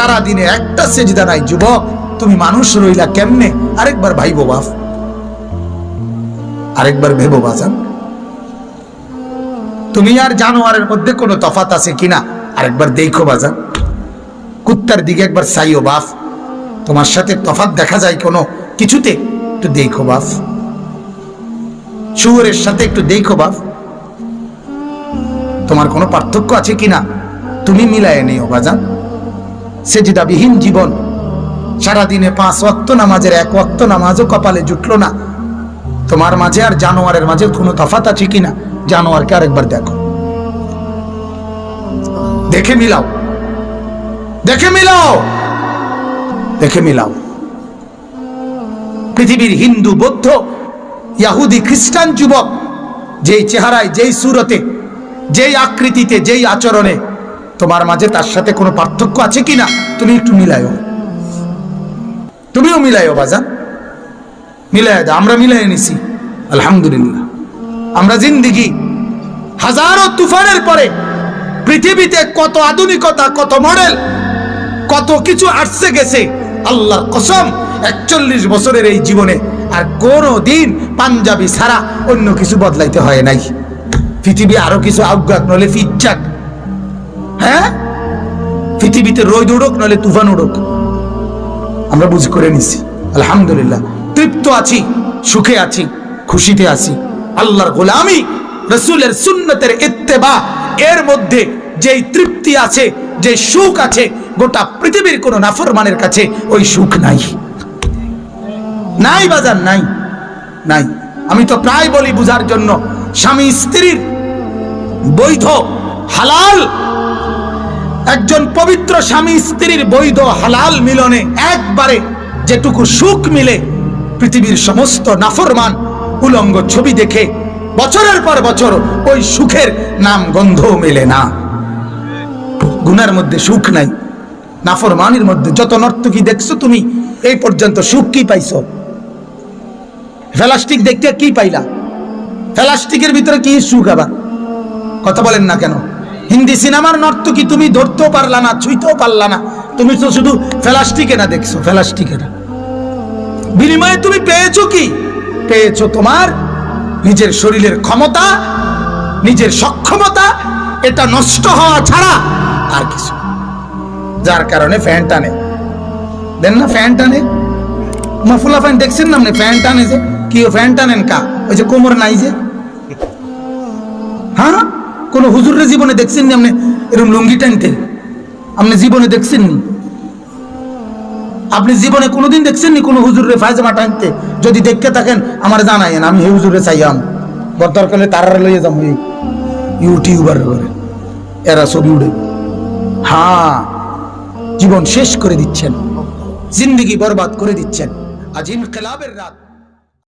সারা দিনে একটা সেজদা নাই, যুবক। তুমি মানুষ রইলা কেমনে? আরেকবার ভাইবো বাপ আরেকবার ভেবো বাজান তুমি আর জানোয়ারের মধ্যে কোনো তফাত আছে কিনা? আরেকবার দেখো বাজান কুত্তার দিকে একবার চাইও বাপ তোমার সাথে তফাত দেখা যায় কোনো কিছুতে? একটু দেখো বাপ শুয়োরের সাথে একটু দেখো বাফ তোমার কোনো পার্থক্য আছে কিনা? তুমি মিলায় নিও বাজান সেজিদাবিহীন জীবন। সারাদিনে পাঁচ ওয়াক্ত নামাজের এক ওয়াক্ত নামাজও কপালে জুটলো না। তোমার মাঝে আর জানোয়ারের মাঝে কোনো তফাত আছে কিনা জানোয়ারকে আরেকবার দেখো। দেখে মিলাও। দেখে মিলাও। দেখে মিলাও। পৃথিবীর হিন্দু, বৌদ্ধ, ইয়াহুদি, খ্রিস্টান যুবক যেই চেহারায়, যেই সুরতে, যেই আকৃতিতে, যেই আচরণে তোমার মাঝে তার সাথে কোনো পার্থক্য আছে কিনা? তুমি একটু মিলাইও তুমিও মিলাইও বাজান। মিলাই দাও, আমরা মিলাই নিছি। আলহামদুলিল্লাহ। আমরা জিন্দিগি। হাজারো তুফানের পরে পৃথিবীতে কত আধুনিকতা, কত মডেল, কত কিছু আসছে গেছে, আল্লাহর কসম, একচল্লিশ বছরের এই জীবনে আর কোনো দিন পাঞ্জাবি ছাড়া অন্য কিছু বদলাইতে হয় নাই। পৃথিবী আরও কিছু আজ্ঞাক নলে হ্যাঁ পৃথিবীতে রোদ উড়ুক নলে তুফান উড়ুক। আমরা বুঝ করে নিছি, আলহামদুলিল্লাহ। তৃপ্ত আছি, সুখে আছি, খুশিতে আছি। আল্লাহর গোলামি, রসুলের সুন্নতের ইত্তেবা, এর মধ্যে যেই তৃপ্তি আছে যে সুখ আছে, গোটা পৃথিবীর কোন নাফরমানের কাছে ওই সুখ নাই। নাই বাজার, নাই নাই। আমি তো প্রায় বলি বুঝার জন্য, স্বামী স্ত্রীর বৈধ, হালাল একজন পবিত্র স্বামী স্ত্রীর বৈধ হালাল মিলনে একবারে যেটুকু সুখ মিলে পৃথিবীর সমস্ত নাফরমান উলঙ্গ ছবি দেখে বছরের পর বছর ওই সুখের নাম গন্ধ মেলে না। গুনার মধ্যে সুখ নাই, নাফরমানির মধ্যে যত নর্তকী দেখছ তুমি, এই পর্যন্ত সুখ কি পাইছো? ফেলাস্টিক দেখতে কি পাইলা? ফেলাস্টিকের ভিতরে কি সুখ আবার? কথা বলেন না কেন? হিন্দি সিনেমার নর্তকী তুমি ধরতেও পারলা না, ছুঁইতেও পারলা না? তুমি তো শুধু ফেলাস্টিকে না দেখছ, ফেলাস্টিকে না। বিনিময়ে তুমি পেয়েছ কি? পেয়েছ তোমার নিজের শরীরের ক্ষমতা, নিজের সক্ষমতা, এটা নষ্ট হওয়া ছাড়া আর কিছু। যার কারণে ফ্যান টানে। দেন না ফ্যান টানে? মাফুলা ফ্যান দেখছেন না আপনি? ফ্যান টানে যে। কি ফ্যান টানেন কা? ওই যে কোমর নাই যে। হ্যাঁ? কোন হুজুরের জীবনে দেখছেন নি আপনি? এরকম লুঙ্গি টানতে। আপনি জীবনে দেখছেন নি আপনি জীবনে কোনোদিন দেখছেন নি কোনো হুজুরে ফায়জামা টানতে? যদি দেখতে থাকেন, আমার জানাইন আমি হে হুজুরে চাইয়াম বর্তর করলে তারা লইয়ে যাব ইউটিউবার করে। এরা ছবি উড়ে। হ্যাঁ জীবন শেষ করে দিচ্ছেন। জিন্দগি বরবাদ করে দিচ্ছেন। আজ ইনকলাবের রাত।